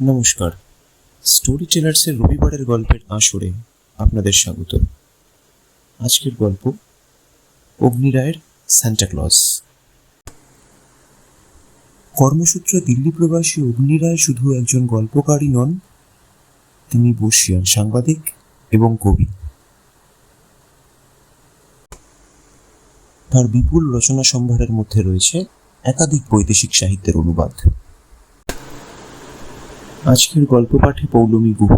নমস্কার। স্টোরি টেলার্সের রবিবারের গল্পের আসরে আপনাদের স্বাগত। আজকের গল্প অগ্নিরায়ের সান্টা ক্লজ কর্মসূত্রে দিল্লি প্রবাসী অগ্নিরায় শুধু একজন গল্পকারই নন, তিনি বর্ষিয়ান সাংবাদিক এবং কবি। তার বিপুল রচনা সম্ভারের মধ্যে রয়েছে একাধিক বৈদেশিক সাহিত্যের অনুবাদ। আজকের গল্প পাঠে পৌলমী গুহ।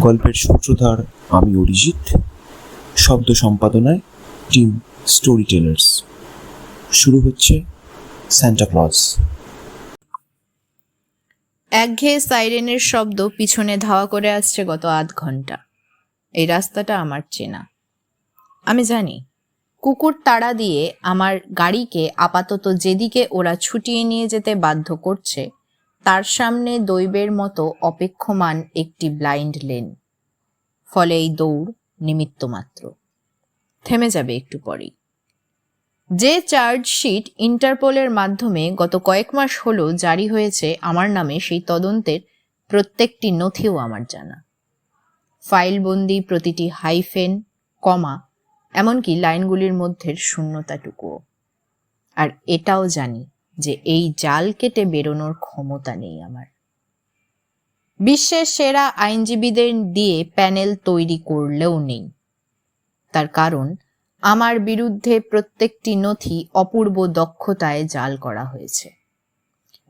গল্পের সূত্রধার আমি অরিজিৎ। শব্দ সম্পাদনায় টিম স্টোরি টেলার্স শুরু হচ্ছে স্যান্টা ক্লজ একঘেয়ে সাইরেনের শব্দ পিছনে ধাওয়া করে আসছে গত আধ ঘণ্টা। এই রাস্তাটা আমার চেনা। আমি জানি, কুকুর তাড়া দিয়ে আমার গাড়িকে আপাতত যেদিকে ওরা ছুটিয়ে নিয়ে যেতে বাধ্য করছে তার সামনে দৈবের মতো অপেক্ষমান একটি ব্লাইন্ড লেন। ফলে এই দৌড় নিমিত্ত মাত্র থেমে যাবে একটু পরেই। যে চার্জশিট ইন্টারপোলের মাধ্যমে গত কয়েক মাস হলো জারি হয়েছে, আমার নামে সেই তদন্তের প্রত্যেকটি নথিও আমার জানা। ফাইলবন্দি প্রতিটি হাইফেন, কমা, এমনকি লাইনগুলির মধ্যে শূন্যতাটুকুও। আর এটাও জানি যে এই জাল কেটে বেরোনোর ক্ষমতা নেই আমার। বিশ্বের সেরা আইনজীবীদের দিয়ে প্যানেল তৈরি করলেও নেই। তার কারণ, আমার বিরুদ্ধে প্রত্যেকটি নথি অপূর্ব দক্ষতায় জাল করা হয়েছে।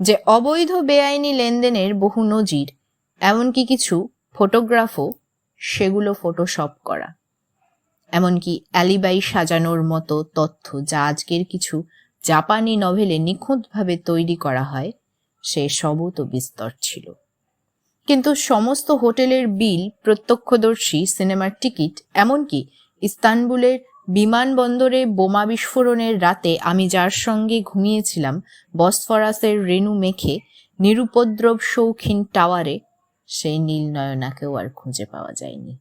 যে অবৈধ বেআইনি লেনদেনের বহু নজির, এমনকি কিছু ফটোগ্রাফও সেগুলো ফটোশপ করা। এমনকি অ্যালিবাই সাজানোর মতো তথ্য যা আজকের কিছু জাপানি নভেলে নিখুঁতভাবে তৈরি করা হয়, সে সবও তো বিস্তর ছিল। কিন্তু সমস্ত হোটেলের বিল, প্রত্যক্ষদর্শী, সিনেমার টিকিট, এমনকি ইস্তানবুলের বিমানবন্দরে বোমা বিস্ফোরণের রাতে আমি যার সঙ্গে ঘুমিয়েছিলাম, বসফরাসের রেণু মেখে নিরুপদ্রব শৌখিন টাওয়ারে, সেই নীলনয়নাকেও আর খুঁজে পাওয়া যায়নি।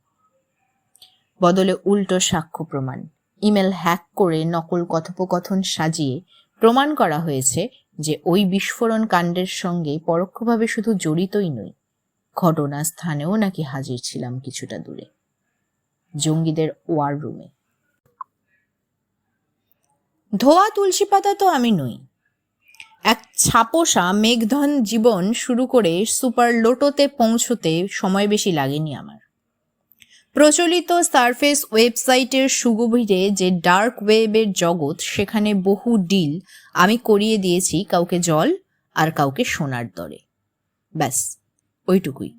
বদলে উল্টো সাক্ষ্য প্রমাণ। ইমেল হ্যাক করে নকল কথোপকথন সাজিয়ে প্রমাণ করা হয়েছে যে ওই বিস্ফোরণ কাণ্ডের সঙ্গে পরোক্ষভাবে শুধু জড়িতই নই, ঘটনাস্থানেও নাকি হাজির ছিলাম কিছুটা দূরে। জঙ্গিদের ওয়ার রুমে ধোয়া তুলসী পাতা তো আমি নই। এক ছাপোষা মেঘধন জীবন শুরু করে সুপার লোটোতে পৌঁছতে সময় বেশি লাগেনি আমার। প্রচলিত সারফেস ওয়েবসাইটের সুগভীরে যে ডার্ক ওয়েবের জগৎ, সেখানে বহু ডিল আমি করিয়ে দিয়েছি কাউকে জল আর কাউকে সোনার দরে। ব্যাস, ওইটুকুই।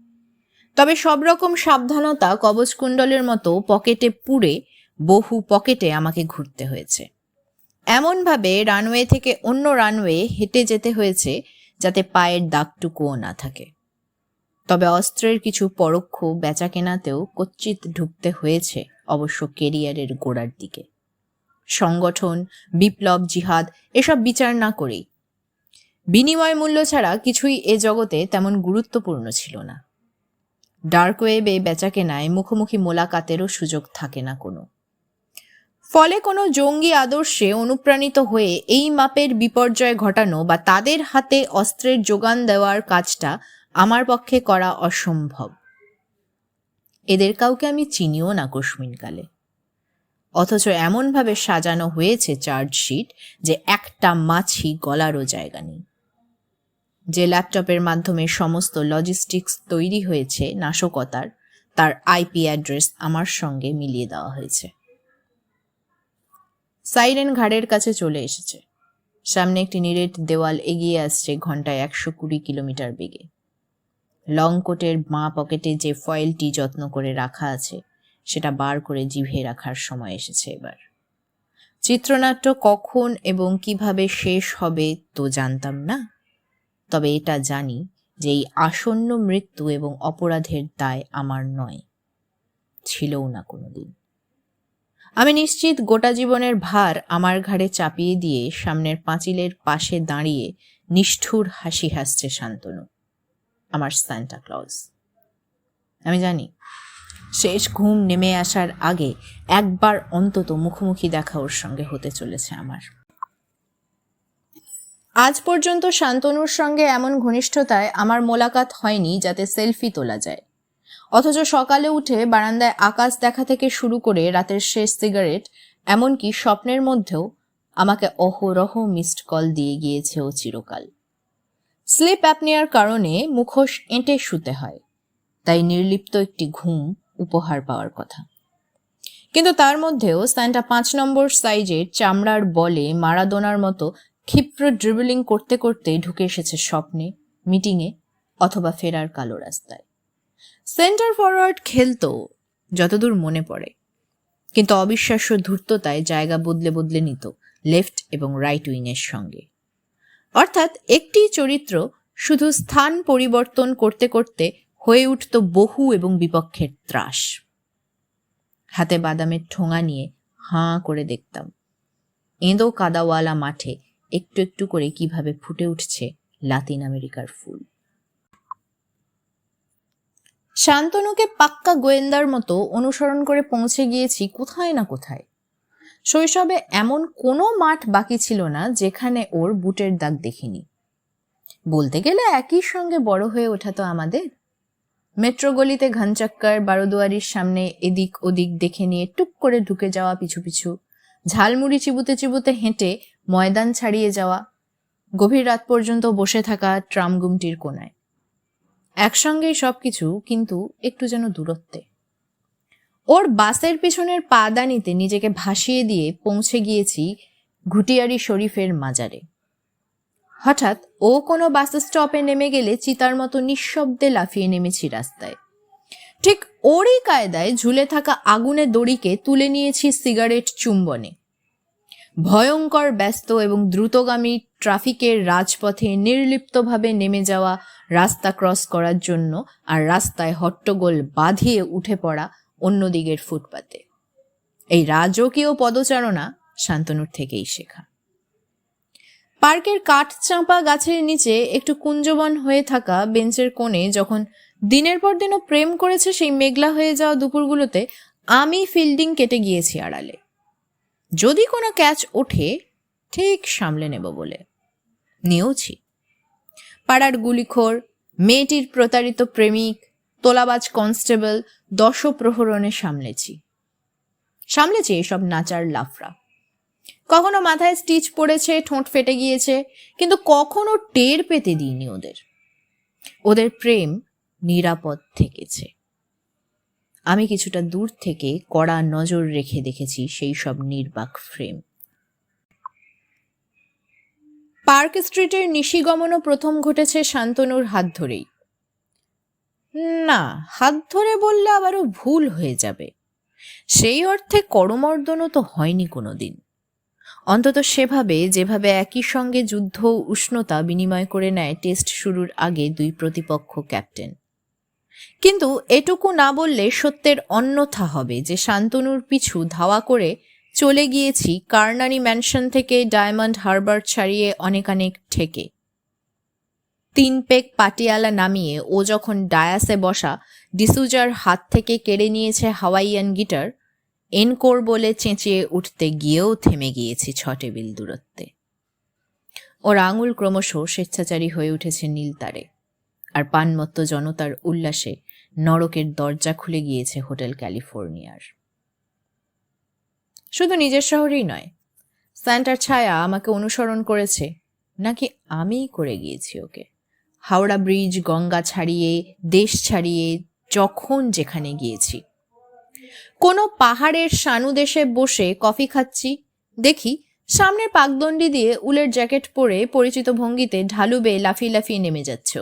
তবে সব রকম সাবধানতা কবচকুণ্ডলের মতো পকেটে পুড়ে বহু পকেটে আমাকে ঘুরতে হয়েছে। এমনভাবে রানওয়ে থেকে অন্য রানওয়ে হেঁটে যেতে হয়েছে যাতে পায়ের দাগটুকুও না থাকে। তবে অস্ত্রের কিছু পরোক্ষ বেচা কেনাতেও কচ্চিত ঢুকতে হয়েছে অবশ্য কেরিয়ারের গোড়ার দিকে। সংগঠন, বিপ্লব, জিহাদ, এসব বিচার না করেই। বিনিময় মূল্য ছাড়া কিছুই এ জগতে তেমন গুরুত্বপূর্ণ ছিল না। ডার্ক ওয়েবে বেচা কেনায় মুখোমুখি মোলাকাতেরও সুযোগ থাকে না কোনো। ফলে কোনো জঙ্গি আদর্শে অনুপ্রাণিত হয়ে এই মাপের বিপর্যয় ঘটানো বা তাদের হাতে অস্ত্রের যোগান দেওয়ার কাজটা আমার পক্ষে করা অসম্ভব। এদের কাউকে আমি চিনিও না কালে। অথচ এমনভাবে সাজানো হয়েছে চার্জশিট যে একটা মাছি গলারও জায়গা নেই। যে ল্যাপটপের মাধ্যমে সমস্ত লজিস্টিক্স তৈরি হয়েছে নাশকতার, তার আইপি অ্যাড্রেস আমার সঙ্গে মিলিয়ে দেওয়া হয়েছে। সাইরেন ঘাড়ের কাছে চলে এসেছে। সামনে একটি নিরেট দেওয়াল এগিয়ে আসছে ঘন্টায় একশো কুড়ি কিলোমিটার বেগে। লং কোটের বাঁ পকেটে যে ফয়েলটি যত্ন করে রাখা আছে, সেটা বার করে জিভে রাখার সময় এসেছে এবার। চিত্রনাট্য কখন এবং কীভাবে শেষ হবে তো জানতাম না। তবে এটা জানি যে এই আসন্ন মৃত্যু এবং অপরাধের দায় আমার নয়। ছিলও না কোনোদিন। আমি নিশ্চিত গোটা জীবনের ভার আমার ঘাড়ে চাপিয়ে দিয়ে সামনের পাঁচিলের পাশে দাঁড়িয়ে নিষ্ঠুর হাসি হাসছে শান্তনু। আমার সান্টা ক্লজ আমি জানি, শেষ ঘুম নেমে আসার আগে একবার অন্তত মুখোমুখি দেখা ওর সঙ্গে হতে চলেছে আমার। আজ পর্যন্ত শান্তনুর সঙ্গে এমন ঘনিষ্ঠতায় আমার মোলাকাত হয়নি যাতে সেলফি তোলা যায়। অথচ সকালে উঠে বারান্দায় আকাশ দেখা থেকে শুরু করে রাতের শেষ সিগারেট, এমনকি স্বপ্নের মধ্যেও আমাকে অহরহ মিসড কল দিয়ে গিয়েছে ও চিরকাল। স্লিপ অ্যাপনিয়ার কারণে মুখোশ এঁটে শুতে হয়, তাই নির্লিপ্ত একটি ঘুম উপহার পাওয়ার কথা। কিন্তু তার মধ্যেও স্যান্টা পাঁচ নম্বর সাইজের চামড়ার বলে মারাদোনার মতো ক্ষিপ্র ড্রিবলিং করতে করতে ঢুকে এসেছে স্বপ্নে, মিটিংয়ে অথবা ফেরার কালো রাস্তায়। সেন্টার ফরওয়ার্ড খেলতো যতদূর মনে পড়ে, কিন্তু অবিশ্বাস্য ধূর্ততায় জায়গা বদলে বদলে নিত লেফট এবং রাইট উইংয়ের সঙ্গে। অর্থাৎ একটি চরিত্র শুধু স্থান পরিবর্তন করতে করতে হয়ে উঠত বহু এবং বিপক্ষের ত্রাস। হাতে বাদামের ঠোঙা নিয়ে হাঁ করে দেখতাম। এঁদো কাদাওয়ালা মাঠে একটু একটু করে কীভাবে ফুটে উঠছে লাতিন আমেরিকার ফুল। শান্তনুকে পাক্কা গোয়েন্দার মতো অনুসরণ করে পৌঁছে গিয়েছি কোথায় না কোথায় শৈশবে এমন কোনো মাঠ বাকি ছিল না যেখানে ওর বুটের দাগ দেখিনি। বলতে গেলে একই সঙ্গে বড় হয়ে ওঠা তো আমাদের। মেট্রো গলিতে ঘনচক্কর বারোদুয়ারির সামনে এদিক ওদিক দেখে নিয়ে টুক করে ঢুকে যাওয়া পিছু পিছু, ঝালমুড়ি চিবুতে চিবুতে হেঁটে ময়দান ছাড়িয়ে যাওয়া, গভীর রাত পর্যন্ত বসে থাকা ট্রামগুমটির কোনায়। একসঙ্গেই সব কিছু কিন্তু একটু যেন দূরত্বে। ওর বাসের পিছনের পাদানিতে নিজেকে ভাসিয়ে দিয়ে পৌঁছে গিয়েছি ঘুটিয়ারি শরীফের মাজারে। হঠাৎ ও কোনো বাস স্টপে নেমে গেলে চিতার মতো নিঃশব্দে লাফিয়ে নেমেছি রাস্তায়। ঠিক ওরই কায়দায় ঝুলে থাকা আগুনে দড়িকে তুলে নিয়েছি সিগারেট চুম্বনে। ভয়ঙ্কর, ব্যস্ত এবং দ্রুতগামী ট্রাফিকের রাজপথে নির্লিপ্তভাবে নেমে যাওয়া রাস্তা ক্রস করার জন্য আর রাস্তায় হট্টগোল বাঁধিয়ে উঠে পড়া অন্য দিকের ফুটপাতে। এই রাজকীয় পদচারণা শান্তনুর থেকেই শেখা। পার্কের কাঠ চাঁপা গাছের নিচে একটু কুঞ্জবন হয়ে থাকা বেঞ্চের কোণে যখন দিনের পর দিনও প্রেম করেছে সেই মেঘলা হয়ে যাওয়া দুপুরগুলোতে, আমি ফিল্ডিং কেটে গিয়েছি আড়ালে। যদি কোনো ক্যাচ ওঠে, ঠিক সামলে নেব বলে। নিয়েওছি। পাড়ার গুলিখোর, মেয়েটির প্রতারিত প্রেমিক তোলাবাজ কনস্টেবল দশ প্রহরণে সামলেছি। সামলেছি এসব নাচার লাফরা কখনো মাথায় স্টিচ পড়েছে, ঠোঁট ফেটে গিয়েছে, কিন্তু কখনো টের পেতে দিইনি ওদের। ওদের প্রেম নিরাপদ থেকেছে। আমি কিছুটা দূর থেকে কড়া নজর রেখে দেখেছি সেই সব নির্বাক ফ্রেম। পার্ক স্ট্রিটের নিশিগমনও প্রথম ঘটেছে শান্তনুর হাত ধরেই। না, হাত ধরে বললে আবারও ভুল হয়ে যাবে। সেই অর্থে করমর্দনও তো হয়নি কোনোদিন। অন্তত সেভাবে, যেভাবে একই সঙ্গে যুদ্ধ উষ্ণতা বিনিময় করে নেয় টেস্ট শুরুর আগে দুই প্রতিপক্ষ ক্যাপ্টেন। কিন্তু এটুকু না বললে সত্যের অন্যথা হবে যে শান্তনুর পিছু ধাওয়া করে চলে গিয়েছি কার্নানি ম্যানশন থেকে ডায়মন্ড হারবার ছাড়িয়ে অনেকানেক ঠেকে। তিন পেক পাটিয়ালা নামিয়ে ও যখন ডায়াসে বসা, ডিসুজার হাত থেকে কেড়ে নিয়েছে হাওয়াইয়ান গিটার, এনকোর বলে চেঁচিয়ে উঠতে গিয়েও থেমে গিয়েছি ছ টেবিল দূরত্বে। ওর আঙুল ক্রমশ স্বেচ্ছাচারী হয়ে উঠেছে নীলতারে আর পানমত্ত জনতার উল্লাসে নরকের দরজা খুলে গিয়েছে হোটেল ক্যালিফোর্নিয়ার। শুধু নিজের শহরেই নয়, স্যান্টার ছায়া আমাকে অনুসরণ করেছে, নাকি আমিই করে গিয়েছি ওকে? হাওড়া ব্রিজ, গঙ্গা ছাড়িয়ে, দেশ ছাড়িয়ে, যখন যেখানে গিয়েছি। কোনো পাহাড়ের সানুদেশে বসে কফি খাচ্ছি। দেখি, সামনের পাকদণ্ডি দিয়ে উলের জ্যাকেট পরে পরিচিত ভঙ্গিতে ঢালু বেয়ে লাফিয়ে লাফিয়ে নেমে যাচ্ছে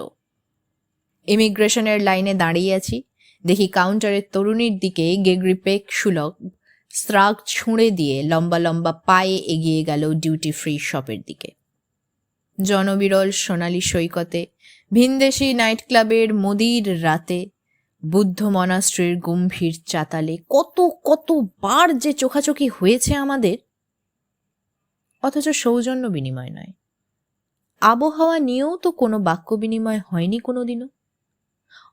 ইমিগ্রেশনের লাইনে দাঁড়িয়ে আছি। দেখি কাউন্টারের তরুণীর দিকে গেগ্রিপেক সুলভ স্রাগ ছুঁড়ে দিয়ে লম্বা লম্বা পায়ে এগিয়ে গেল ডিউটি ফ্রি শপের দিকে। জনবিরল সোনালী সৈকতে, ভিনদেশি নাইট ক্লাবের মোদির রাতে, বুদ্ধ মনাস্ট্রির গম্ভীর চাতালে কত কত বার যে চোখাচোখি হয়েছে আমাদের। অথচ সৌজন্য বিনিময় নয়। আবহাওয়া নিয়েও তো কোনো বাক্য বিনিময় হয়নি কোনোদিনও।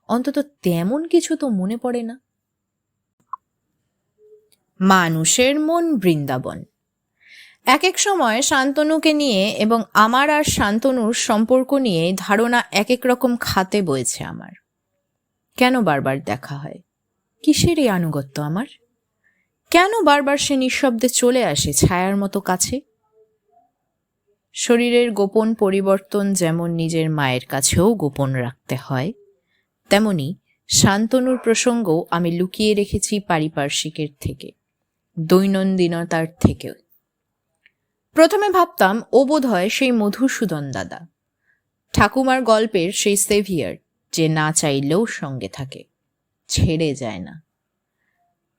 অন্তত তেমন কিছু তো মনে পড়ে না। মানুষের মন বৃন্দাবন। এক এক সময় শান্তনুকে নিয়ে এবং আমার আর শান্তনুর সম্পর্ক নিয়ে ধারণা এক এক রকম খাতে বয়েছে আমার। কেন বারবার দেখা হয়? কিসের এই আনুগত্য আমার? কেন বারবার সে নিঃশব্দে চলে আসে ছায়ার মতো কাছে? শরীরের গোপন পরিবর্তন যেমন নিজের মায়ের কাছেও গোপন রাখতে হয়, তেমনি শান্তনুর প্রসঙ্গও আমি লুকিয়ে রেখেছি পারিপার্শ্বিকের থেকে, দৈনন্দিনতার থেকেও। প্রথমে ভাবতাম, ও বোধ হয় সেই মধুসূদন দাদা। ঠাকুমার গল্পের সেই সেভিয়ার, যে না চাইলেও সঙ্গে থাকে, ছেড়ে যায় না।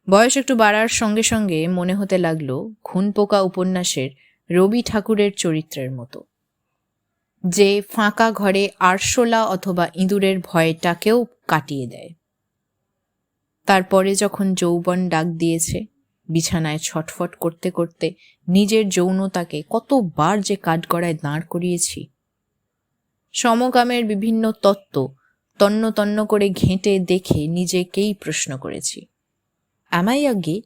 বয়স একটু বাড়ার সঙ্গে সঙ্গে মনে হতে লাগল খুনপোকা উপন্যাসের রবি ঠাকুরের চরিত্রের মতো। যে ফাঁকা ঘরে আরশোলা অথবা ইঁদুরের ভয়টাকেও কাটিয়ে দেয়। তারপরে যখন যৌবন ডাক দিয়েছে বিছানায় ছটফট করতে করতে নিজের যৌনতাকে কতবার যে কাঠগড়ায় দাঁড় করিয়েছি। সমকামের বিভিন্ন তত্ত্ব তন্ন তন্ন করে ঘেঁটে দেখে নিজেকেই প্রশ্ন করেছি অ্যামাই আ গে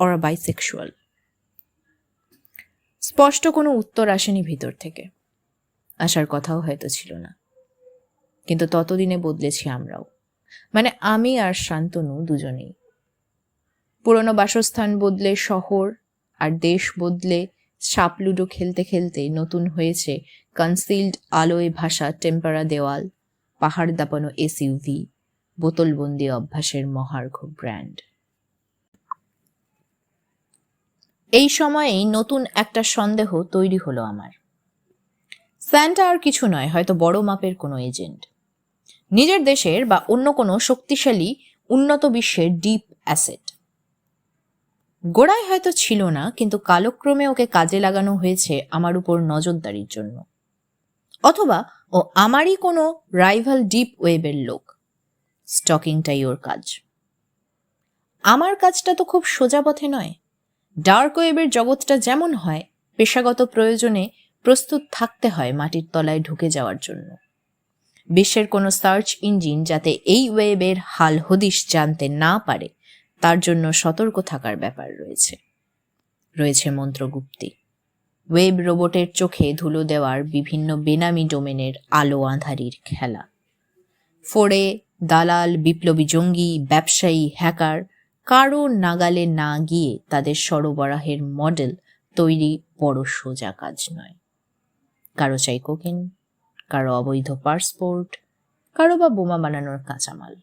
অর বাইসেক্সুয়াল স্পষ্ট কোনো উত্তর আসেনি ভিতর থেকে। আসার কথাও হয়তো ছিল না। কিন্তু ততদিনে বদলেছি আমরাও। মানে আমি আর শান্তনু দুজনেই। পুরনো বাসস্থান বদলে শহর আর দেশ বদলে সাপলুডো খেলতে খেলতে নতুন হয়েছে কনসিল্ড আলোয় ভাষা টেম্পারা দেওয়াল, পাহাড় দাপানো এসইউভি বোতলবন্দি অভ্যাসের মহার্ঘ ব্র্যান্ড এই সময়েই নতুন একটা সন্দেহ তৈরি হলো আমার। স্যান্টা আর কিছু নয়, হয়তো বড় মাপের কোনো এজেন্ট নিজের দেশের বা অন্য কোনো শক্তিশালী, উন্নত বিশ্বের ডিপ অ্যাসেট গোড়ায় হয়তো ছিল না, কিন্তু কালক্রমে ওকে কাজে লাগানো হয়েছে আমার উপর নজরদারির জন্য। অথবা ও আমারই কোনো রাইভাল ডিপ ওয়েবের লোক। স্টকিংটাই ওর কাজ। আমার কাজটা তো খুব সোজা পথে নয়। ডার্ক ওয়েবের জগৎটা যেমন হয়, পেশাগত প্রয়োজনে প্রস্তুত থাকতে হয় মাটির তলায় ঢুকে যাওয়ার জন্য। বিশ্বের কোনো সার্চ ইঞ্জিন যাতে এই ওয়েবের হাল হদিশ জানতে না পারে তার জন্য সতর্ক থাকার ব্যাপার রয়েছে। রয়েছে মন্ত্রগুপ্তি। ওয়েব রোবটের চোখে ধুলো দেওয়ার বিভিন্ন বেনামি ডোমেনের আলো আঁধারির খেলা। ফোড়ে দালাল, বিপ্লবী জঙ্গি, ব্যবসায়ী, হ্যাকার কারও নাগালে না গিয়ে তাদের সরবরাহের মডেল তৈরি বড় সোজা কাজ নয়। কারও চাই কোকেন, কারও অবৈধ পাসপোর্ট, কারও বা বোমা বানানোর কাঁচামাল।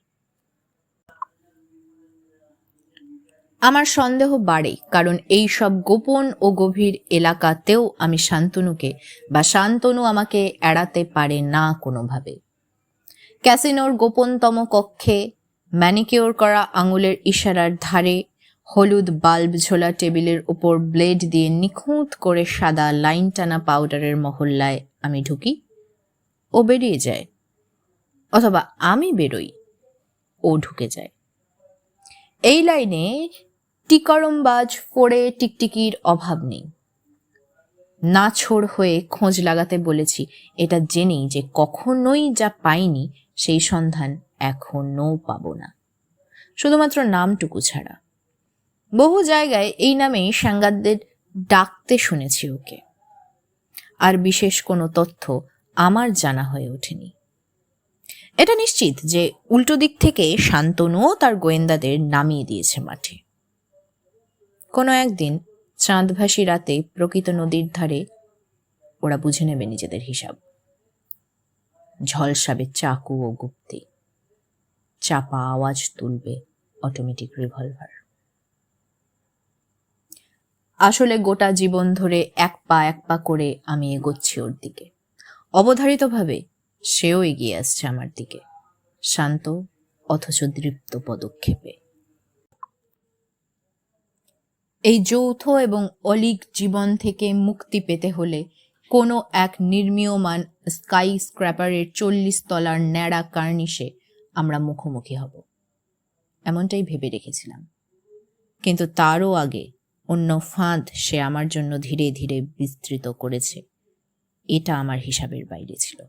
আমার সন্দেহ বাড়ে, কারণ এই সব গোপন ও গভীর এলাকাতেও আমি শান্তনুকে বা শান্তনু আমাকে এড়াতে পারে না কোনোভাবে। ক্যাসিনোর গোপনতম কক্ষে ম্যানিকিওর করা আঙুলের ইশারার ধারে হলুদ বাল্ব ঝোলা টেবিলের উপর ব্লেড দিয়ে নিখুঁত করে সাদা লাইন টানা পাউডারের মহল্লায় আমি ঢুকি। ও বেরিয়ে যায়, অথবা আমি বেরোই, ও ঢুকে যায়। এই লাইনে টিকরমবাজ ফোড়ে টিকটিকির অভাব নেই। না ছোড় হয়ে খোঁজ লাগাতে বলেছি, এটা জেনেই যে কখনোই যা পাইনি সেই সন্ধান এখনও পাবো না। শুধুমাত্র নামটুকু ছাড়া। বহু জায়গায় এই নামেই সাংবাদিকদের ডাকতে শুনেছি ওকে। আর বিশেষ কোনো তথ্য আমার জানা হয়ে ওঠেনি। এটা নিশ্চিত যে উল্টো দিক থেকে শান্তনুও তার গোয়েন্দাদের নামিয়ে দিয়েছে মাঠে। কোনো একদিন চাঁদভাসী রাতে প্রকৃত নদীর ধারে ওরা বুঝে নেবে নিজেদের হিসাব। ঝলসাবে চাকু ও গুপ্তি, চাপা আওয়াজ তুলবে অটোমেটিক রিভলভার আসলে গোটা জীবন ধরে এক পা এক পা করে আমি এগোচ্ছি ওর দিকে। অবধারিতভাবে সেও এগিয়ে আসছে আমার দিকে, শান্ত অথচ দৃপ্ত পদক্ষেপে। এই যৌথ এবং অলিক জীবন থেকে মুক্তি পেতে হলে কোনো এক নির্মীয়মান স্কাই স্ক্র্যাপারের চল্লিশ তলার ন্যাড়া কার্নিশে আমরা মুখোমুখি হব। এমনটাই ভেবে রেখেছিলাম। কিন্তু তারও আগে অন্য ফাঁদ সে আমার জন্য ধীরে ধীরে বিস্তৃত করেছে। এটা আমার হিসাবের বাইরে ছিল।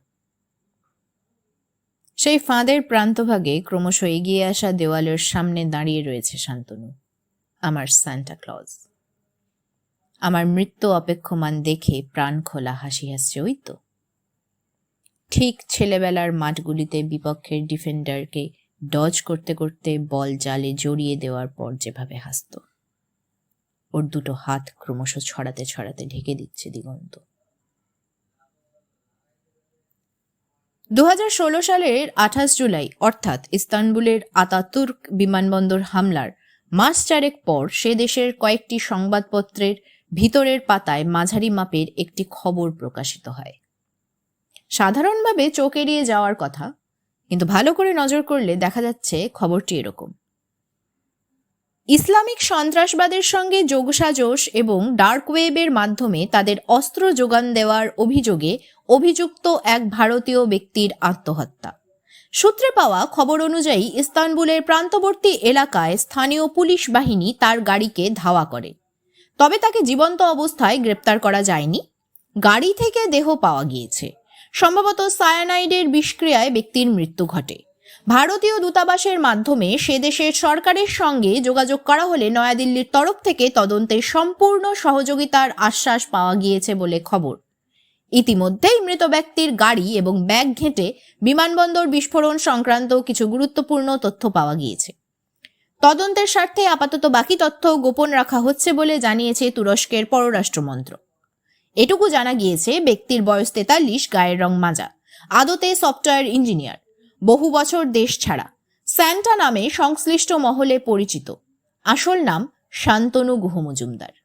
সেই ফাঁদের প্রান্তভাগে ক্রমশ এগিয়ে আসা দেওয়ালের সামনে দাঁড়িয়ে রয়েছে শান্তনু। আমার সান্টা ক্লজ আমার মৃত্যু অপেক্ষমান দেখে প্রাণ খোলা হাসি হাসছে, ওই তো। ঠিক ছেলেবেলার মাঠগুলিতে বিপক্ষের ডিফেন্ডারকে ডজ করতে করতে বল জালে জড়িয়ে দেওয়ার পর যেভাবে হাসত। ওর দুটো হাত ক্রমশ ছড়াতে ছড়াতে ঢেকে দিচ্ছে দিগন্ত। দু হাজার ষোলো সালের আঠাশ জুলাই, অর্থাৎ ইস্তানবুলের আতাতুর্ক বিমানবন্দর হামলার মাস চারেক পর সে দেশের কয়েকটি সংবাদপত্রের ভিতরের পাতায় মাঝারি মাপের একটি খবর প্রকাশিত হয়। সাধারণভাবে চোখ এড়িয়ে যাওয়ার কথা, কিন্তু ভালো করে নজর করলে দেখা যাচ্ছে খবরটি এরকম। ইসলামিক সন্ত্রাসবাদের সঙ্গে যোগসাজশ এবং ডার্ক ওয়েবের মাধ্যমে তাদের অস্ত্র যোগান দেওয়ার অভিযোগে অভিযুক্ত এক ভারতীয় ব্যক্তির আত্মহত্যা। সূত্রে পাওয়া খবর অনুযায়ী, ইস্তানবুলের প্রান্তবর্তী এলাকায় স্থানীয় পুলিশ বাহিনী তার গাড়িকে ধাওয়া করে। তবে তাকে জীবন্ত অবস্থায় গ্রেপ্তার করা যায়নি। গাড়ি থেকে দেহ পাওয়া গিয়েছে। সম্ভবত সায়ানাইডের বিষক্রিয়ায় ব্যক্তির মৃত্যু ঘটে। ভারতীয় দূতাবাসের মাধ্যমে সে দেশের সরকারের সঙ্গে যোগাযোগ করা হলে নয়াদিল্লির তরফ থেকে তদন্তে সম্পূর্ণ সহযোগিতার আশ্বাস পাওয়া গিয়েছে বলে খবর। ইতিমধ্যেই মৃত ব্যক্তির গাড়ি এবং ব্যাগ ঘেঁটে বিমানবন্দর বিস্ফোরণ সংক্রান্ত কিছু গুরুত্বপূর্ণ তথ্য পাওয়া গিয়েছে। তদন্তের স্বার্থে আপাতত বাকি তথ্য গোপন রাখা হচ্ছে বলে জানিয়েছে তুরস্কের পররাষ্ট্রমন্ত্র এটুকু জানা গিয়েছে, ব্যক্তির বয়স তেতাল্লিশ, গায়ের রং মাজা। আদতে সফটওয়্যার ইঞ্জিনিয়ার। বহু বছর দেশ ছাড়া। স্যান্টা নামে সংশ্লিষ্ট মহলে পরিচিত। আসল নাম শান্তনু গুহ মজুমদার।